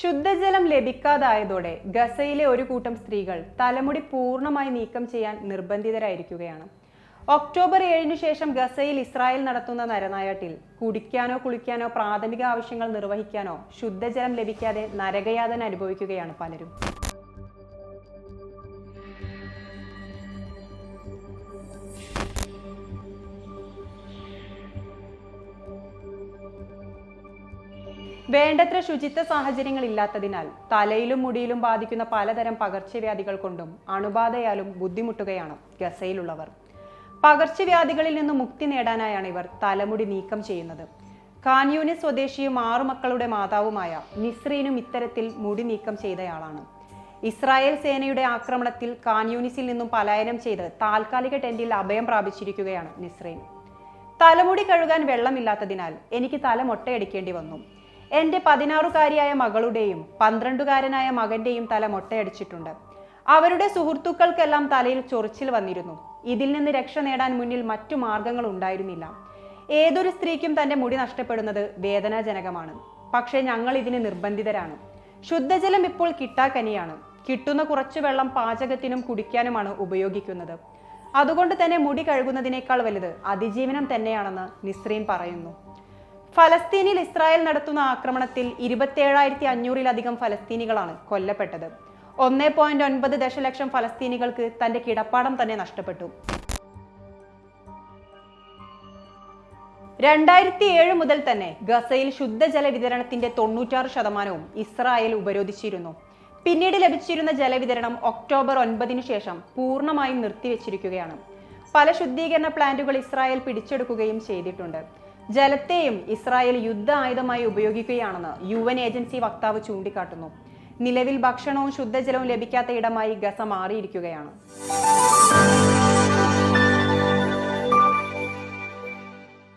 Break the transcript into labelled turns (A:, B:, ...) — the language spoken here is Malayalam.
A: ശുദ്ധജലം ലഭിക്കാതായതോടെ ഗസയിലെ ഒരു കൂട്ടം സ്ത്രീകൾ തലമുടി പൂർണമായി നീക്കം ചെയ്യാൻ നിർബന്ധിതരായിരിക്കുകയാണ്. ഒക്ടോബർ ഏഴിന് ശേഷം ഗസയിൽ ഇസ്രായേൽ നടത്തുന്ന നരനായാട്ടിൽ കുടിക്കാനോ കുളിക്കാനോ പ്രാഥമിക ആവശ്യങ്ങൾ നിർവഹിക്കാനോ ശുദ്ധജലം ലഭിക്കാതെ നരകയാതന അനുഭവിക്കുകയാണ് പലരും. വേണ്ടത്ര ശുചിത്വ സാഹചര്യങ്ങൾ ഇല്ലാത്തതിനാൽ തലയിലും മുടിയിലും ബാധിക്കുന്ന പലതരം പകർച്ചവ്യാധികൾ കൊണ്ടും അണുബാധയാലും ബുദ്ധിമുട്ടുകയാണ് ഗസയിലുള്ളവർ. പകർച്ചവ്യാധികളിൽ നിന്ന് മുക്തി നേടാനായാണ് ഇവർ തലമുടി നീക്കം ചെയ്യുന്നത്. കാന്യൂനി സ്വദേശിയും ആറു മക്കളുടെ മാതാവുമായ നിസ്രീനും ഇത്തരത്തിൽ മുടി നീക്കം ചെയ്തയാളാണ്. ഇസ്രായേൽ സേനയുടെ ആക്രമണത്തിൽ കാന്യൂനിസിൽ നിന്നും പലായനം ചെയ്ത് താൽക്കാലിക ടെന്റിൽ അഭയം പ്രാപിച്ചിരിക്കുകയാണ് നിസ്രീൻ. തലമുടി കഴുകാൻ വെള്ളമില്ലാത്തതിനാൽ എനിക്ക് തല മൊട്ടയടിക്കേണ്ടി വന്നു. എന്റെ പതിനാറുകാരിയായ മകളുടെയും പന്ത്രണ്ടുകാരനായ മകന്റെയും തല മൊട്ടയടിച്ചിട്ടുണ്ട്. അവരുടെ സുഹൃത്തുക്കൾക്കെല്ലാം തലയിൽ ചൊറിച്ചിൽ വന്നിരുന്നു. ഇതിൽ നിന്ന് രക്ഷ നേടാൻ മുന്നിൽ മറ്റു മാർഗങ്ങൾ ഉണ്ടായിരുന്നില്ല. ഏതൊരു സ്ത്രീക്കും തന്റെ മുടി നഷ്ടപ്പെടുന്നത് വേദനാജനകമാണ്. പക്ഷേ ഞങ്ങൾ ഇതിന് നിർബന്ധിതരാണ്. ശുദ്ധജലം ഇപ്പോൾ കിട്ടാക്കനിയാണ്. കിട്ടുന്ന കുറച്ചു വെള്ളം പാചകത്തിനും കുടിക്കാനുമാണ് ഉപയോഗിക്കുന്നത്. അതുകൊണ്ട് തന്നെ മുടി കഴുകുന്നതിനേക്കാൾ വലുത് അതിജീവനം തന്നെയാണെന്ന് നിസ്രീൻ പറയുന്നു. ഫലസ്തീനിൽ ഇസ്രായേൽ നടത്തുന്ന ആക്രമണത്തിൽ ഇരുപത്തിയേഴായിരത്തി അഞ്ഞൂറിലധികം ഫലസ്തീനികളാണ് കൊല്ലപ്പെട്ടത്. ഒന്നേ പോയിന്റ് ഒൻപത് ദശലക്ഷം ഫലസ്തീനികൾക്ക് തന്റെ കിടപ്പാടം തന്നെ നഷ്ടപ്പെട്ടു. രണ്ടായിരത്തി ഏഴ് മുതൽ തന്നെ ഗസയിൽ ശുദ്ധജല വിതരണത്തിന്റെ തൊണ്ണൂറ്റാറ് ശതമാനവും ഇസ്രായേൽ ഉപരോധിച്ചിരുന്നു. പിന്നീട് ലഭിച്ചിരുന്ന ജലവിതരണം ഒക്ടോബർ ഒൻപതിനു ശേഷം പൂർണമായും നിർത്തിവെച്ചിരിക്കുകയാണ്. പല ശുദ്ധീകരണ പ്ലാന്റുകൾ ഇസ്രായേൽ പിടിച്ചെടുക്കുകയും ചെയ്തിട്ടുണ്ട്. ജലത്തെയും ഇസ്രായേൽ യുദ്ധ ആയുധമായി ഉപയോഗിക്കുകയാണെന്ന് യു എൻ ഏജൻസി വക്താവ് ചൂണ്ടിക്കാട്ടുന്നു. നിലവിൽ ഭക്ഷണവും ശുദ്ധജലവും ലഭിക്കാത്ത ഇടമായി ഗസ മാറിയിരിക്കുകയാണ്.